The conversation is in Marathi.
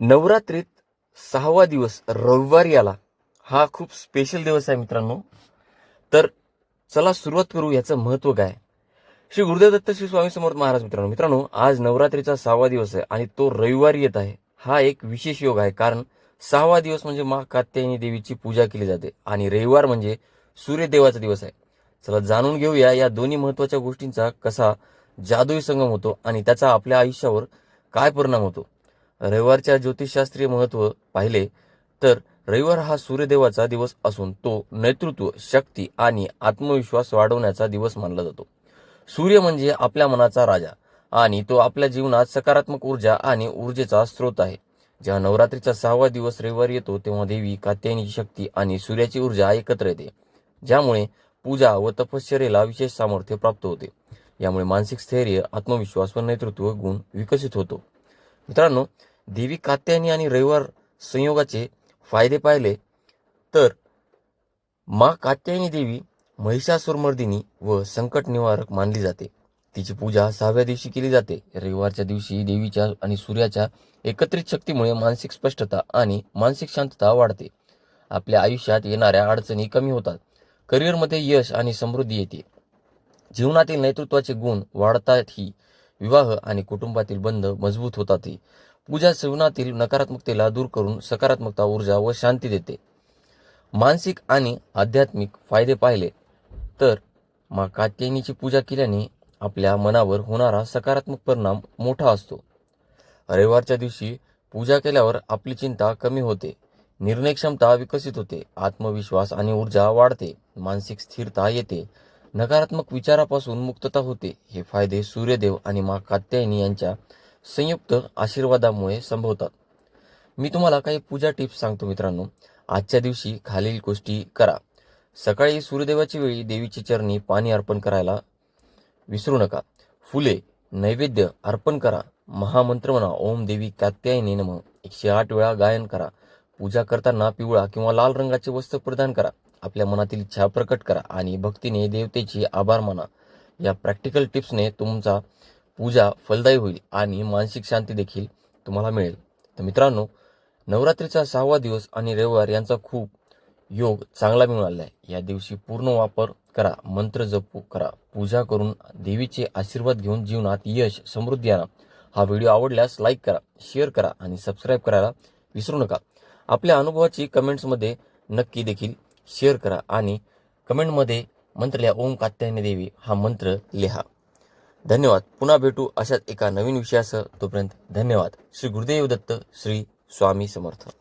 नवरात्रीत सहावा दिवस रविवारी आला हा खूप स्पेशल दिवस आहे मित्रांनो. तर चला सुरुवात करू याचं महत्त्व काय? श्री गुरुदेव दत्त श्री स्वामी समर्थ महाराज मित्रांनो मित्रांनो आज नवरात्रीचा सहावा दिवस आहे आणि तो रविवारी येत आहे. हा एक विशेष योग आहे कारण सहावा दिवस म्हणजे मा कात्यायनी देवीची पूजा केली जाते आणि रविवार म्हणजे सूर्यदेवाचा दिवस आहे. चला जाणून घेऊया या दोन्ही महत्त्वाच्या गोष्टींचा कसा जादुई संगम होतो आणि त्याचा आपल्या आयुष्यावर काय परिणाम होतो. रविवारच्या ज्योतिषशास्त्रीय महत्त्व पाहिले तर रविवार हा सूर्यदेवाचा दिवस असून तो नेतृत्व शक्ती आणि आत्मविश्वास वाढवण्याचा दिवस मानला जातो. सूर्य म्हणजे आपल्या मनाचा राजा आणि तो आपल्या जीवनात सकारात्मक ऊर्जा आणि ऊर्जेचा स्रोत आहे. जेव्हा नवरात्रीचा सहावा दिवस रविवारी येतो तेव्हा देवी कात्यायनीची शक्ती आणि सूर्याची ऊर्जा एकत्र येते ज्यामुळे पूजा व तपश्चर्येला विशेष सामर्थ्य प्राप्त होते. यामुळे मानसिक स्थैर्य आत्मविश्वास व नेतृत्व गुण विकसित होतो. मित्रांनो देवी कात्यायनी आणि रविवार संयोगाचे फायदे पाहिले तर मा कात्यायनी देवी महिषासुरमर्दिनी व संकट निवारक मानली जाते. तिची पूजा सहाव्या दिवशी केली जाते. रविवारच्या दिवशी देवीच्या आणि सूर्याच्या एकत्रित शक्तीमुळे मानसिक स्पष्टता आणि मानसिक शांतता वाढते. आपल्या आयुष्यात येणाऱ्या अडचणी कमी होतात. करिअरमध्ये यश आणि समृद्धी येते. जीवनातील नेतृत्वाचे गुण वाढतातही. विवाह आणि कुटुंबातील बंध मजबूत होतातही पूजा जीवनातील नकारात्मकतेला दूर करून सकारात्मकता ऊर्जा व शांती देते. मानसिक आणि आध्यात्मिक फायदे पाहिले तर मा कात्यायनीची पूजा केल्याने आपल्या मनावर होणारा सकारात्मक परिणाम मोठा असतो. रविवारच्या दिवशी पूजा केल्यावर आपली चिंता कमी होते. निर्णय क्षमता विकसित होते. आत्मविश्वास आणि ऊर्जा वाढते. मानसिक स्थिरता येते. नकारात्मक विचारापासून मुक्तता होते. हे फायदे सूर्यदेव आणि मा कात्यायनी यांच्या संयुक्त आशीर्वादामुळे संभवतात. मी तुम्हाला काही पूजा टिप्स सांगतो मित्रांनो. आजच्या दिवशी खालील गोष्टी करा. सकाळी सूर्यदेवाची वेळी देवीची चरणी पाणी अर्पण करायला विसरू नका. फुले नैवेद्य अर्पण करा. महामंत्र म्हणा ओम देवी कात्यायनी नम. एकशे आठ वेळा गायन करा. पूजा करताना पिवळा किंवा लाल रंगाचे वस्त्र प्रदान करा. आपल्या मनातील इच्छा प्रकट करा आणि भक्तीने देवतेची आभार माना. या प्रॅक्टिकल टिप्सने तुमचा पूजा फलदायी होईल आणि मानसिक शांती देखील तुम्हाला मिळेल. तर मित्रांनो नवरात्रीचा सहावा दिवस आणि रविवार यांचा खूप योग चांगला मिळाला आहे. या दिवशी पूर्ण वापर करा मंत्र जपू करा पूजा करून देवीचे आशीर्वाद घेऊन जीवनात यश समृद्धी आणा. हा व्हिडिओ आवडल्यास लाईक करा शेअर करा आणि सबस्क्राईब करायला विसरू नका. आपल्या अनुभवाची कमेंट्समध्ये नक्की देखील शेअर करा आणि कमेंटमध्ये मंत्रल्या ओम कात्यायनी देवी हा मंत्र लिहा. धन्यवाद. पुन्हा भेटू अशाच एका नवीन विषयासह. तोपर्यंत धन्यवाद. श्री गुरुदेव दत्त श्री स्वामी समर्थ.